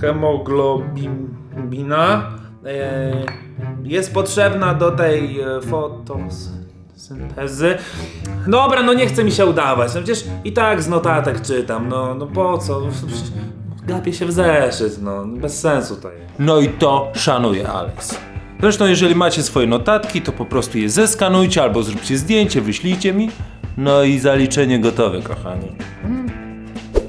hemoglobina e, jest potrzebna do tej e, fotosyntezy. Dobra, no nie chce mi się udawać. No przecież i tak z notatek czytam. No, no po co? No, przecież Gapię się w zeszyt, no bez sensu to jest. No i to szanuję, Alex. Zresztą, jeżeli macie swoje notatki, to po prostu je zeskanujcie albo zróbcie zdjęcie, wyślijcie mi. No i zaliczenie gotowe, kochani.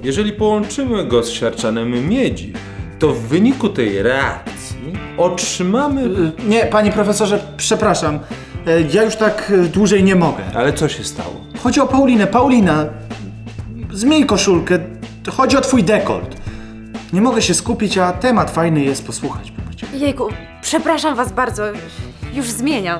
Jeżeli połączymy go z siarczanem miedzi, to w wyniku tej reakcji otrzymamy... Y, Nie, panie profesorze, przepraszam. E, Ja już tak e, dłużej nie mogę. Ale co się stało? Chodzi o Paulinę. Paulina, zmień koszulkę. Chodzi o twój dekolt. Nie mogę się skupić, a temat fajny jest posłuchać. popatrz. Jejku, przepraszam was bardzo. Już zmieniam.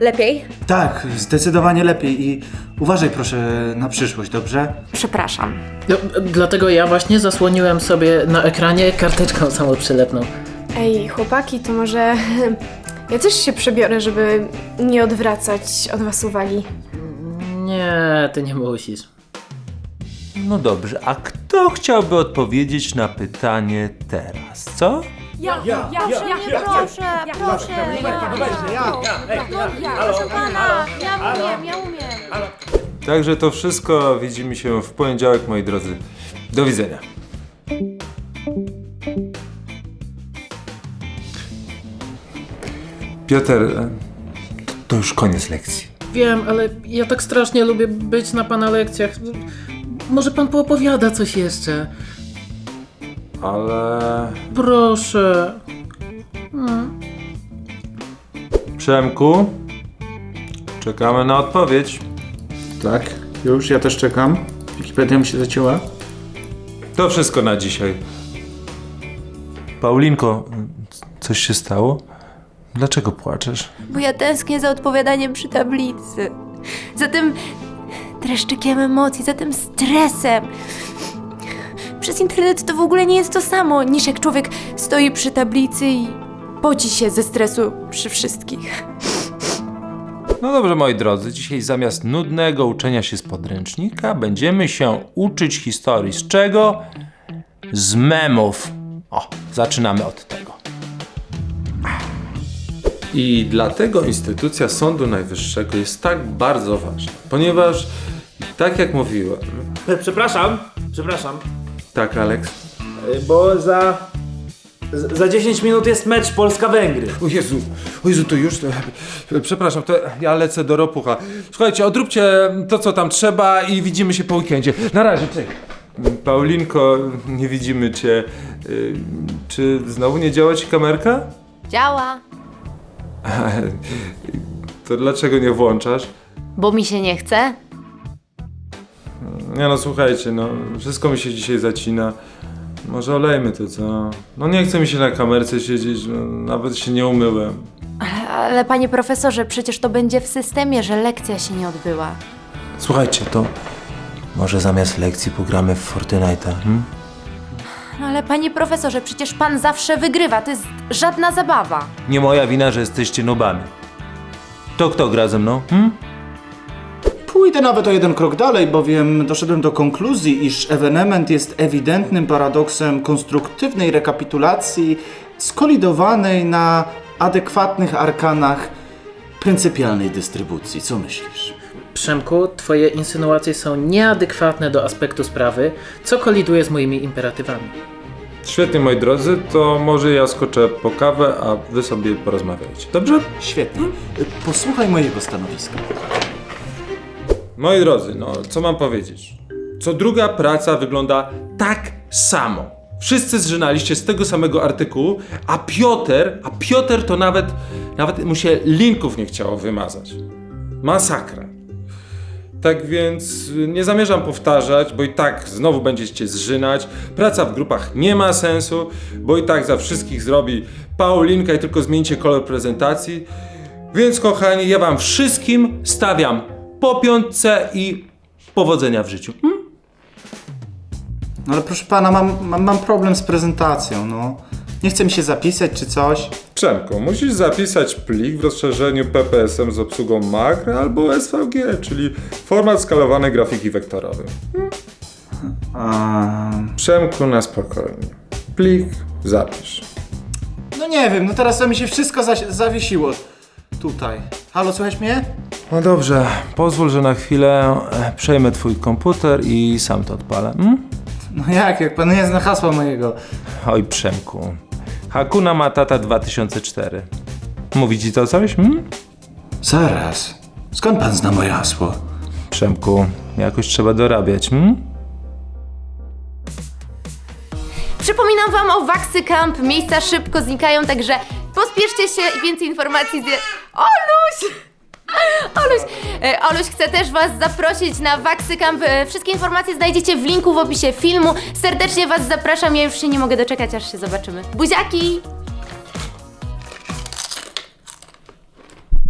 Lepiej? Tak, zdecydowanie lepiej i uważaj proszę na przyszłość, dobrze? Przepraszam. No, dlatego ja właśnie zasłoniłem sobie na ekranie karteczką samoprzylepną. Ej, chłopaki, to może ja też się przebiorę, żeby nie odwracać od was uwagi. Nie, ty nie musisz. No dobrze, a kto chciałby odpowiedzieć na pytanie teraz, co? Ja, ja, ja, ja, nie, proszę, proszę, ja, ja, proszę pana, ja umiem, ja umiem. Także to wszystko. Widzimy się w poniedziałek, moi drodzy. Do widzenia. Piotr, e, to- to już koniec lekcji. Wiem, ale ja tak strasznie lubię być na pana lekcjach. Może pan poopowiada coś jeszcze? Ale. Proszę. Przemku, czekamy na odpowiedź. Tak, już, ja też czekam. Wikipedia mi się zacięła. To wszystko na dzisiaj. Paulinko, coś się stało? Dlaczego płaczesz? Bo ja tęsknię za odpowiadaniem przy tablicy. Za tym dreszczykiem emocji, za tym stresem. Przez internet to w ogóle nie jest to samo, niż jak człowiek stoi przy tablicy i poci się ze stresu przy wszystkich. No dobrze, moi drodzy, dzisiaj zamiast nudnego uczenia się z podręcznika, będziemy się uczyć historii. Z czego? Z memów. O, zaczynamy od tego. I dlatego instytucja Sądu Najwyższego jest tak bardzo ważna, ponieważ, tak jak mówiłem, Przepraszam, przepraszam, tak, Alex. e, bo za. Za 10 minut jest mecz Polska-Węgry. O Jezu, o Jezu, to już. To, przepraszam, to ja lecę do ropucha. Słuchajcie, odróbcie to, co tam trzeba i widzimy się po weekendzie. Na razie, cześć. Paulinko, nie widzimy cię. Y, Czy znowu nie działa ci kamerka? Działa. To dlaczego nie włączasz? Bo mi się nie chce? Nie no, słuchajcie, no, wszystko mi się dzisiaj zacina. Może olejmy to, co? No nie chce mi się na kamerce siedzieć, no, nawet się nie umyłem. Ale panie profesorze, przecież to będzie w systemie, że lekcja się nie odbyła. Słuchajcie, to może zamiast lekcji pogramy w Fortnite'a, hmm? No ale panie profesorze, przecież pan zawsze wygrywa, to jest żadna zabawa. Nie moja wina, że jesteście nubami. To kto gra ze mną? Hmm? Pójdę nawet o jeden krok dalej, bowiem doszedłem do konkluzji, iż ewenement jest ewidentnym paradoksem konstruktywnej rekapitulacji skolidowanej na adekwatnych arkanach pryncypialnej dystrybucji. Co myślisz? Przemku, twoje insynuacje są nieadekwatne do aspektu sprawy, co koliduje z moimi imperatywami. Świetnie, moi drodzy, to może ja skoczę po kawę, a wy sobie porozmawiajcie. Dobrze? Świetnie. Posłuchaj mojego stanowiska. Moi drodzy, no co mam powiedzieć? Co druga praca wygląda tak samo. Wszyscy zżynaliście z tego samego artykułu, a Piotr, a Piotr to nawet, nawet mu się linków nie chciało wymazać. Masakra. Tak więc y, nie zamierzam powtarzać, bo i tak znowu będziecie zżynać. Praca w grupach nie ma sensu, bo i tak za wszystkich zrobi Paulinka i tylko zmieńcie kolor prezentacji. Więc kochani, ja wam wszystkim stawiam po piątce i powodzenia w życiu. Hmm? No ale proszę pana, mam, mam, mam problem z prezentacją, no. Nie chce mi się zapisać czy coś. Przemku, musisz zapisać plik w rozszerzeniu PPSM z obsługą MACR albo SVG, czyli format skalowanej grafiki wektorowej. A, Przemku, na spokojnie. Plik zapisz. no nie wiem, no teraz to mi się wszystko zaś- zawiesiło. Tutaj. Halo, słychać mnie? No dobrze, pozwól, że na chwilę e, przejmę twój komputer i sam to odpalę. Mm? No jak, jak pan nie zna hasła mojego. Oj, Przemku. Hakuna Matata 2004. Mówi ci to coś? Mm? Zaraz. Skąd pan zna moje hasło? Przemku, jakoś trzeba dorabiać. Mm? Przypominam wam o Waxy Camp. Miejsca szybko znikają, także pospieszcie się i więcej informacji z... Oluś! Oluś, e, Oluś chce też was zaprosić na Waxy Camp. E, Wszystkie informacje znajdziecie w linku w opisie filmu. Serdecznie was zapraszam, ja już się nie mogę doczekać, aż się zobaczymy. Buziaki!